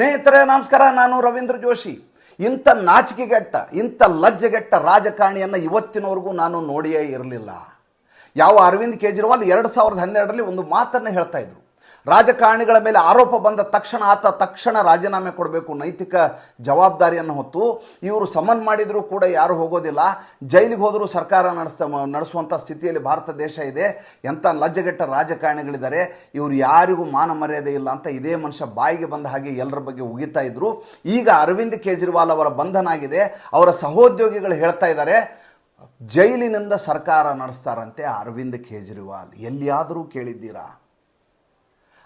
ಸ್ನೇಹಿತರೆ, ನಮಸ್ಕಾರ, ನಾನು ರವೀಂದ್ರ ಜೋಶಿ. ಇಂಥ ನಾಚಿಕೆಗೆಟ್ಟ, ಇಂಥ ಲಜ್ಜೆಗೆಟ್ಟ ರಾಜಕಾರಣಿಯನ್ನು ಇವತ್ತಿನವರೆಗೂ ನಾನು ನೋಡಿಯೇ ಇರಲಿಲ್ಲ. ಯಾವ ಅರವಿಂದ್ ಕೇಜ್ರಿವಾಲ್ ಎರಡು ಸಾವಿರದ ಹನ್ನೆರಡರಲ್ಲಿ ಒಂದು ಮಾತನ್ನು ಹೇಳ್ತಾ ಇದ್ರು. ರಾಜಕಾರಣಿಗಳ ಮೇಲೆ ಆರೋಪ ಬಂದ ತಕ್ಷಣ ಆತ ತಕ್ಷಣ ರಾಜೀನಾಮೆ ಕೊಡಬೇಕು, ನೈತಿಕ ಜವಾಬ್ದಾರಿಯನ್ನು ಹೊತ್ತು. ಇವರು ಸಮನ್ ಮಾಡಿದರೂ ಕೂಡ ಯಾರು ಹೋಗೋದಿಲ್ಲ. ಜೈಲಿಗೆ ಹೋದರೂ ಸರ್ಕಾರ ನಡೆಸ್ತ ನಡೆಸುವಂಥ ಸ್ಥಿತಿಯಲ್ಲಿ ಭಾರತ ದೇಶ ಇದೆ. ಎಂಥ ಲಜ್ಜೆಗೆಟ್ಟ ರಾಜಕಾರಣಿಗಳಿದ್ದಾರೆ. ಇವರು ಯಾರಿಗೂ ಮಾನ ಮರ್ಯಾದೆ ಇಲ್ಲ ಅಂತ ಇದೇ ಮನುಷ್ಯ ಬಾಯಿಗೆ ಬಂದ ಹಾಗೆ ಎಲ್ಲರ ಬಗ್ಗೆ ಉಗಿತಾ ಇದ್ರು. ಈಗ ಅರವಿಂದ್ ಕೇಜ್ರಿವಾಲ್ ಅವರ ಬಂಧನ ಆಗಿದೆ. ಅವರ ಸಹೋದ್ಯೋಗಿಗಳು ಹೇಳ್ತಾ ಇದ್ದಾರೆ, ಜೈಲಿನಿಂದ ಸರ್ಕಾರ ನಡೆಸ್ತಾರಂತೆ ಅರವಿಂದ್ ಕೇಜ್ರಿವಾಲ್. ಎಲ್ಲಿಯಾದರೂ ಕೇಳಿದ್ದೀರಾ?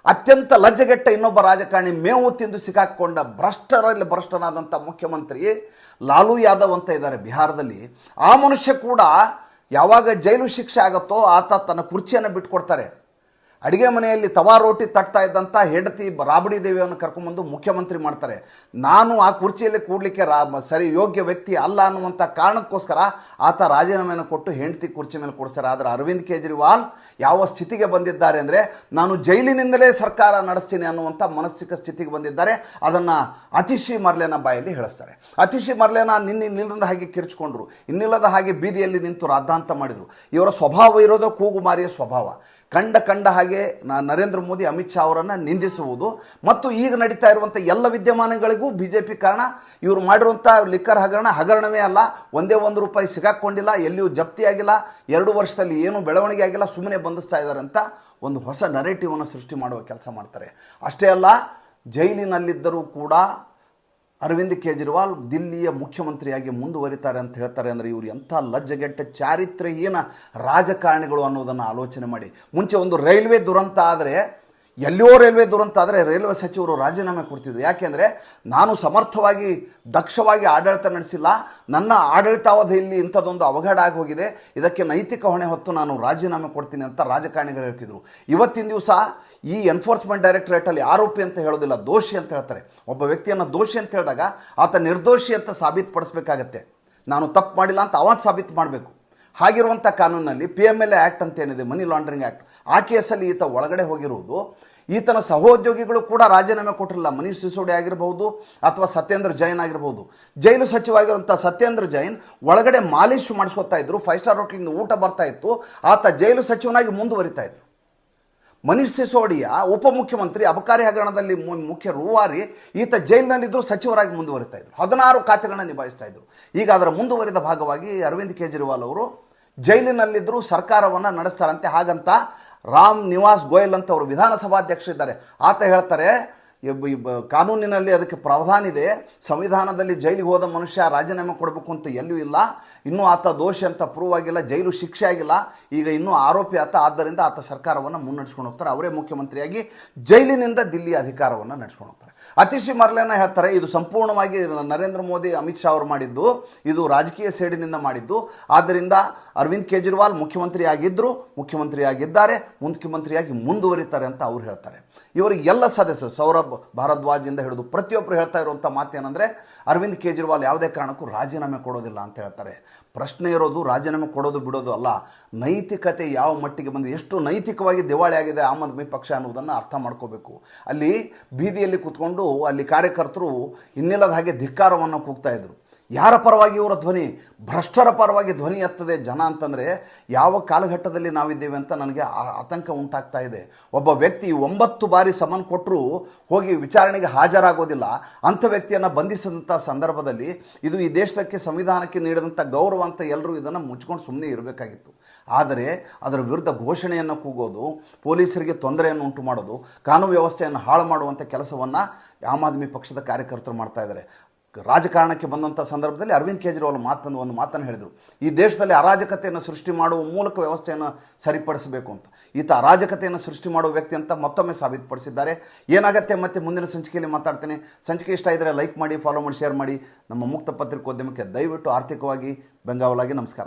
ಅತ್ಯಂತ ಲಜ್ಜೆಗೆಟ್ಟ ಇನ್ನೊಬ್ಬ ರಾಜಕಾರಣಿ ಮೇವು ತಿಂದು ಸಿಕ್ಕಾಕೊಂಡ ಭ್ರಷ್ಟರಲ್ಲಿ ಭ್ರಷ್ಟನಾದಂಥ ಮುಖ್ಯಮಂತ್ರಿ ಲಾಲು ಯಾದವ್ ಅಂತ ಇದ್ದಾರೆ ಬಿಹಾರದಲ್ಲಿ. ಆ ಮನುಷ್ಯ ಕೂಡ ಯಾವಾಗ ಜೈಲು ಶಿಕ್ಷೆ ಆಗುತ್ತೋ ಆತ ತನ್ನ ಕುರ್ಚಿಯನ್ನು ಬಿಟ್ಕೊಡ್ತಾರೆ. ಅಡಿಗೆ ಮನೆಯಲ್ಲಿ ತವಾ ರೋಟಿ ತಟ್ತಾ ಇದ್ದಂಥ ಹೆಂಡತಿ ರಾಬಡಿ ದೇವಿಯನ್ನು ಕರ್ಕೊಂಬಂದು ಮುಖ್ಯಮಂತ್ರಿ ಮಾಡ್ತಾರೆ. ನಾನು ಆ ಕುರ್ಚಿಯಲ್ಲಿ ಕೂಡಲಿಕ್ಕೆ ರಾ ಸರಿ ಯೋಗ್ಯ ವ್ಯಕ್ತಿ ಅಲ್ಲ ಅನ್ನುವಂಥ ಕಾರಣಕ್ಕೋಸ್ಕರ ಆತ ರಾಜೀನಾಮೆಯನ್ನು ಕೊಟ್ಟು ಹೆಂಡತಿ ಕುರ್ಚಿ ಮೇಲೆ ಕೊಡಿಸ್ತಾರೆ. ಆದರೆ ಅರವಿಂದ್ ಕೇಜ್ರಿವಾಲ್ ಯಾವ ಸ್ಥಿತಿಗೆ ಬಂದಿದ್ದಾರೆ ಅಂದರೆ ನಾನು ಜೈಲಿನಿಂದಲೇ ಸರ್ಕಾರ ನಡೆಸ್ತೀನಿ ಅನ್ನುವಂಥ ಮಾನಸಿಕ ಸ್ಥಿತಿಗೆ ಬಂದಿದ್ದಾರೆ. ಅದನ್ನು ಅತಿಶಿ ಮರ್ಲೆನ ಬಾಯಲ್ಲಿ ಹೇಳಿಸ್ತಾರೆ. ಅತಿಶಿ ಮರ್ಲೆನ ನಿನ್ನೆ ನಿಲ್ಲದ ಹಾಗೆ ಕಿರ್ಚ್ಕೊಂಡ್ರು. ಇನ್ನಿಲ್ಲದ ಹಾಗೆ ಬೀದಿಯಲ್ಲಿ ನಿಂತು ರಾದ್ದಾಂತ ಮಾಡಿದರು. ಇವರ ಸ್ವಭಾವ ಇರೋದು ಕೂಗುಮಾರಿಯ ಸ್ವಭಾವ. ಕಂಡ ಕಂಡ ಹಾಗೆ ನರೇಂದ್ರ ಮೋದಿ, ಅಮಿತ್ ಶಾ ಅವರನ್ನು ನಿಂದಿಸುವುದು. ಮತ್ತು ಈಗ ನಡೀತಾ ಇರುವಂಥ ಎಲ್ಲ ವಿದ್ಯಮಾನಗಳಿಗೂ ಬಿ ಜೆ ಪಿ ಕಾರಣ ಇವರು ಮಾಡಿರುವಂಥ ಲಿಕ್ಕರ್ ಹಗರಣ ಹಗರಣವೇ ಅಲ್ಲ. ಒಂದೇ ಒಂದು ರೂಪಾಯಿ ಸಿಗಾಕ್ಕೊಂಡಿಲ್ಲ ಎಲ್ಲಿಯೂ ಜಪ್ತಿಯಾಗಿಲ್ಲ ಎರಡು ವರ್ಷದಲ್ಲಿ ಏನು ಬೆಳವಣಿಗೆ ಆಗಿಲ್ಲ ಸುಮ್ಮನೆ ಬಂಧಿಸ್ತಾ ಇದ್ದಾರೆ ಅಂತ ಒಂದು ಹೊಸ ನರೇಟಿವನ್ನು ಸೃಷ್ಟಿ ಮಾಡುವ ಕೆಲಸ ಮಾಡ್ತಾರೆ. ಅಷ್ಟೇ ಅಲ್ಲ, ಜೈಲಿನಲ್ಲಿದ್ದರೂ ಕೂಡ ಅರವಿಂದ್ ಕೇಜ್ರಿವಾಲ್ ದಿಲ್ಲಿಯ ಮುಖ್ಯಮಂತ್ರಿಯಾಗಿ ಮುಂದುವರಿತಾರೆ ಅಂತ ಹೇಳ್ತಾರೆ ಅಂದರೆ ಇವರು ಎಂಥ ಲಜ್ಜೆಗೆಟ್ಟ ಚಾರಿತ್ರ್ಯಹೀನ ರಾಜಕಾರಣಿಗಳು ಅನ್ನೋದನ್ನು ಆಲೋಚನೆ ಮಾಡಿ. ಮುಂಚೆ ಒಂದು ರೈಲ್ವೆ ದುರಂತ ಆದರೆ ಎಲ್ಲೋ ರೈಲ್ವೆ ದುರಂತ ಆದರೆ ರೈಲ್ವೆ ಸಚಿವರು ರಾಜೀನಾಮೆ ಕೊಡ್ತಿದ್ರು. ಯಾಕೆಂದರೆ ನಾನು ಸಮರ್ಥವಾಗಿ, ದಕ್ಷವಾಗಿ ಆಡಳಿತ ನಡೆಸಿಲ್ಲ. ನನ್ನ ಆಡಳಿತಾವಧಿಯಲ್ಲಿ ಇಂಥದ್ದೊಂದು ಅವಘಡ ಆಗಿ ಇದಕ್ಕೆ ನೈತಿಕ ಹೊಣೆ ಹೊತ್ತು ನಾನು ರಾಜೀನಾಮೆ ಕೊಡ್ತೀನಿ ಅಂತ ರಾಜಕಾರಣಿಗಳು ಹೇಳ್ತಿದ್ರು. ಇವತ್ತಿನ ದಿವಸ ಈ ಎನ್ಫೋರ್ಸ್ಮೆಂಟ್ ಡೈರೆಕ್ಟರೇಟಲ್ಲಿ ಆರೋಪಿ ಅಂತ ಹೇಳೋದಿಲ್ಲ, ದೋಷಿ ಅಂತ ಹೇಳ್ತಾರೆ. ಒಬ್ಬ ವ್ಯಕ್ತಿಯನ್ನು ದೋಷಿ ಅಂತ ಹೇಳಿದಾಗ ಆತ ನಿರ್ದೋಷಿ ಅಂತ ಸಾಬೀತುಪಡಿಸ್ಬೇಕಾಗತ್ತೆ. ನಾನು ತಪ್ಪು ಮಾಡಿಲ್ಲ ಅಂತ ಅವತ್ತು ಸಾಬೀತು ಮಾಡಬೇಕು. ಹಾಗಿರುವಂಥ ಕಾನೂನಲ್ಲಿ ಪಿ ಎಂ ಎಲ್ ಆ್ಯಕ್ಟ್ ಅಂತ ಏನಿದೆ ಮನಿ ಲಾಂಡ್ರಿಂಗ್ ಆ್ಯಕ್ಟ್ ಆ ಕೇಸಲ್ಲಿ ಈತ ಒಳಗಡೆ ಹೋಗಿರುವುದು. ಈತನ ಸಹೋದ್ಯೋಗಿಗಳು ಕೂಡ ರಾಜೀನಾಮೆ ಕೊಟ್ಟಿರಲಿಲ್ಲ ಮನೀಶ್ ಸಿಸೋಡಿ ಆಗಿರಬಹುದು ಅಥವಾ ಸತ್ಯೇಂದ್ರ ಜೈನ್ ಆಗಿರಬಹುದು. ಜೈಲು ಸಚಿವಾಗಿರುವಂಥ ಸತ್ಯೇಂದ್ರ ಜೈನ್ ಒಳಗಡೆ ಮಾಲೀಶ್ ಮಾಡಿಸ್ಕೊತಾ ಇದ್ರು ಫೈವ್ ಸ್ಟಾರ್ ಹೋಟ್ಲಿಂದ ಊಟ ಬರ್ತಾ ಇತ್ತು, ಆತ ಜೈಲು ಸಚಿವನಾಗಿ ಮುಂದುವರಿತಾ ಇದ್ರು. ಮನೀಶ್ ಸಿಸೋಡಿಯ ಉಪಮುಖ್ಯಮಂತ್ರಿ, ಅಬಕಾರಿ ಹಗರಣದಲ್ಲಿ ಮುಖ್ಯ ರೂವಾರಿ, ಈತ ಜೈಲಿನಲ್ಲಿದ್ದರೂ ಸಚಿವರಾಗಿ ಮುಂದುವರಿತಾ ಇದ್ರು. ಹದಿನಾರು ಖಾತೆಗಳನ್ನು ನಿಭಾಯಿಸ್ತಾ ಇದ್ರು. ಈಗ ಅದರ ಮುಂದುವರಿದ ಭಾಗವಾಗಿ ಅರವಿಂದ್ ಕೇಜ್ರಿವಾಲ್ ಅವರು ಜೈಲಿನಲ್ಲಿದ್ದರೂ ಸರ್ಕಾರವನ್ನು ನಡೆಸ್ತಾರಂತೆ. ಹಾಗಂತ ರಾಮ್ ನಿವಾಸ್ ಗೋಯಲ್ ಅಂತ ಅವರು ವಿಧಾನಸಭಾಧ್ಯಕ್ಷರಿದ್ದಾರೆ. ಆತ ಹೇಳ್ತಾರೆ ಕಾನೂನಿನಲ್ಲಿ ಅದಕ್ಕೆ ಪ್ರಾವಧಾನ ಇದೆ. ಸಂವಿಧಾನದಲ್ಲಿ ಜೈಲಿಗೆ ಹೋದ ಮನುಷ್ಯ ರಾಜೀನಾಮೆ ಕೊಡಬೇಕು ಅಂತ ಎಲ್ಲೂ ಇಲ್ಲ. ಇನ್ನೂ ಆತ ದೋಷಿ ಅಂತ ಪ್ರೂವ್ ಆಗಿಲ್ಲ, ಜೈಲು ಶಿಕ್ಷೆ ಆಗಿಲ್ಲ. ಈಗ ಇನ್ನೂ ಆರೋಪಿ ಆತ. ಆದ್ದರಿಂದ ಆತ ಸರ್ಕಾರವನ್ನು ಮುನ್ನಡೆಸ್ಕೊಂಡು ಹೋಗ್ತಾರೆ. ಅವರೇ ಮುಖ್ಯಮಂತ್ರಿಯಾಗಿ ಜೈಲಿನಿಂದ ದಿಲ್ಲಿ ಅಧಿಕಾರವನ್ನು ನಡೆಸ್ಕೊಂಡು ಹೋಗ್ತಾರೆ. ಅತಿಶಿ ಮರ್ಲೆನ ಹೇಳ್ತಾರೆ, ಇದು ಸಂಪೂರ್ಣವಾಗಿ ನರೇಂದ್ರ ಮೋದಿ, ಅಮಿತ್ ಶಾ ಅವರು ಮಾಡಿದ್ದು. ಇದು ರಾಜಕೀಯ ಸೇಡಿನಿಂದ ಮಾಡಿದ್ದು. ಆದ್ದರಿಂದ ಅರವಿಂದ್ ಕೇಜ್ರಿವಾಲ್ ಮುಖ್ಯಮಂತ್ರಿ ಮುಖ್ಯಮಂತ್ರಿಯಾಗಿದ್ದಾರೆ ಮುಖ್ಯಮಂತ್ರಿ ಆಗಿದ್ದಾರೆ ಮುಖ್ಯಮಂತ್ರಿಯಾಗಿ ಮುಂದುವರಿತಾರೆ ಅಂತ ಅವ್ರು ಹೇಳ್ತಾರೆ. ಇವರಿಗೆ ಎಲ್ಲ ಸದಸ್ಯರು, ಸೌರಭ್ ಭಾರದ್ವಾಜಿಂದ ಹಿಡಿದು ಪ್ರತಿಯೊಬ್ಬರು ಹೇಳ್ತಾ ಇರುವಂಥ ಮಾತೇನೆಂದರೆ, ಅರವಿಂದ್ ಕೇಜ್ರಿವಾಲ್ ಯಾವುದೇ ಕಾರಣಕ್ಕೂ ರಾಜೀನಾಮೆ ಕೊಡೋದಿಲ್ಲ ಅಂತ ಹೇಳ್ತಾರೆ. ಪ್ರಶ್ನೆ ಇರೋದು ರಾಜೀನಾಮೆ ಕೊಡೋದು ಬಿಡೋದು ಅಲ್ಲ, ನೈತಿಕತೆ ಯಾವ ಮಟ್ಟಿಗೆ ಬಂದು ಎಷ್ಟು ನೈತಿಕವಾಗಿ ದಿವಾಳಿ ಆಗಿದೆ ಆಮ್ ಆದ್ಮಿ ಪಕ್ಷ ಅನ್ನೋದನ್ನು ಅರ್ಥ ಮಾಡ್ಕೋಬೇಕು. ಅಲ್ಲಿ ಬೀದಿಯಲ್ಲಿ ಕೂತ್ಕೊಂಡು ಅಲ್ಲಿ ಕಾರ್ಯಕರ್ತರು ಇನ್ನಿಲ್ಲದ ಹಾಗೆ ಧಿಕ್ಕಾರವನ್ನು ಕೂಗ್ತಾ ಇದ್ರು. ಯಾರ ಪರವಾಗಿ ಇವರ ಧ್ವನಿ? ಭ್ರಷ್ಟರ ಪರವಾಗಿ ಧ್ವನಿ ಎತ್ತದೆ ಜನ ಅಂತಂದರೆ ಯಾವ ಕಾಲಘಟ್ಟದಲ್ಲಿ ನಾವಿದ್ದೇವೆ ಅಂತ ನನಗೆ ಆತಂಕ ಉಂಟಾಗ್ತಾ ಇದೆ. ಒಬ್ಬ ವ್ಯಕ್ತಿ ಒಂಬತ್ತು ಬಾರಿ ಸಮನ್ ಕೊಟ್ಟರೂ ಹೋಗಿ ವಿಚಾರಣೆಗೆ ಹಾಜರಾಗೋದಿಲ್ಲ. ಅಂಥ ವ್ಯಕ್ತಿಯನ್ನು ಬಂಧಿಸಿದಂಥ ಸಂದರ್ಭದಲ್ಲಿ ಇದು ಈ ದೇಶಕ್ಕೆ ಸಂವಿಧಾನಕ್ಕೆ ನೀಡಿದಂಥ ಗೌರವ ಅಂತ ಎಲ್ಲರೂ ಇದನ್ನು ಮುಚ್ಕೊಂಡು ಸುಮ್ಮನೆ ಇರಬೇಕಾಗಿತ್ತು. ಆದರೆ ಅದರ ವಿರುದ್ಧ ಘೋಷಣೆಯನ್ನು ಕೂಗೋದು, ಪೊಲೀಸರಿಗೆ ತೊಂದರೆಯನ್ನು ಉಂಟು ಮಾಡೋದು, ಕಾನೂನು ವ್ಯವಸ್ಥೆಯನ್ನು ಹಾಳು ಮಾಡುವಂಥ ಕೆಲಸವನ್ನು ಆಮ್ ಆದ್ಮಿ ಪಕ್ಷದ ಕಾರ್ಯಕರ್ತರು ಮಾಡ್ತಾ ಇದ್ದಾರೆ. ರಾಜಕಾರಣಕ್ಕೆ ಬಂದಂಥ ಸಂದರ್ಭದಲ್ಲಿ ಅರವಿಂದ್ ಕೇಜ್ರಿವಾಲ್ ಮಾತನ್ನು ಒಂದು ಮಾತನ್ನು ಹೇಳಿದರು. ಈ ದೇಶದಲ್ಲಿ ಅರಾಜಕತೆಯನ್ನು ಸೃಷ್ಟಿ ಮಾಡುವ ಮೂಲಕ ವ್ಯವಸ್ಥೆಯನ್ನು ಸರಿಪಡಿಸಬೇಕು ಅಂತ. ಈತ ಅರಾಜಕತೆಯನ್ನು ಸೃಷ್ಟಿ ಮಾಡುವ ವ್ಯಕ್ತಿ ಅಂತ ಮತ್ತೊಮ್ಮೆ ಸಾಬೀತುಪಡಿಸಿದ್ದಾರೆ. ಏನಾಗುತ್ತೆ ಮತ್ತೆ ಮುಂದಿನ ಸಂಚಿಕೆಯಲ್ಲಿ ಮಾತಾಡ್ತೇನೆ. ಸಂಚಿಕೆ ಇಷ್ಟ ಇದ್ದರೆ ಲೈಕ್ ಮಾಡಿ ಫಾಲೋ ಮಾಡಿ ಶೇರ್ ಮಾಡಿ. ನಮ್ಮ ಮುಕ್ತ ಪತ್ರಿಕೋದ್ಯಮಕ್ಕೆ ದಯವಿಟ್ಟು ಆರ್ಥಿಕವಾಗಿ ಬೆಂಗಾವಲಾಗಿ ನಮಸ್ಕಾರ.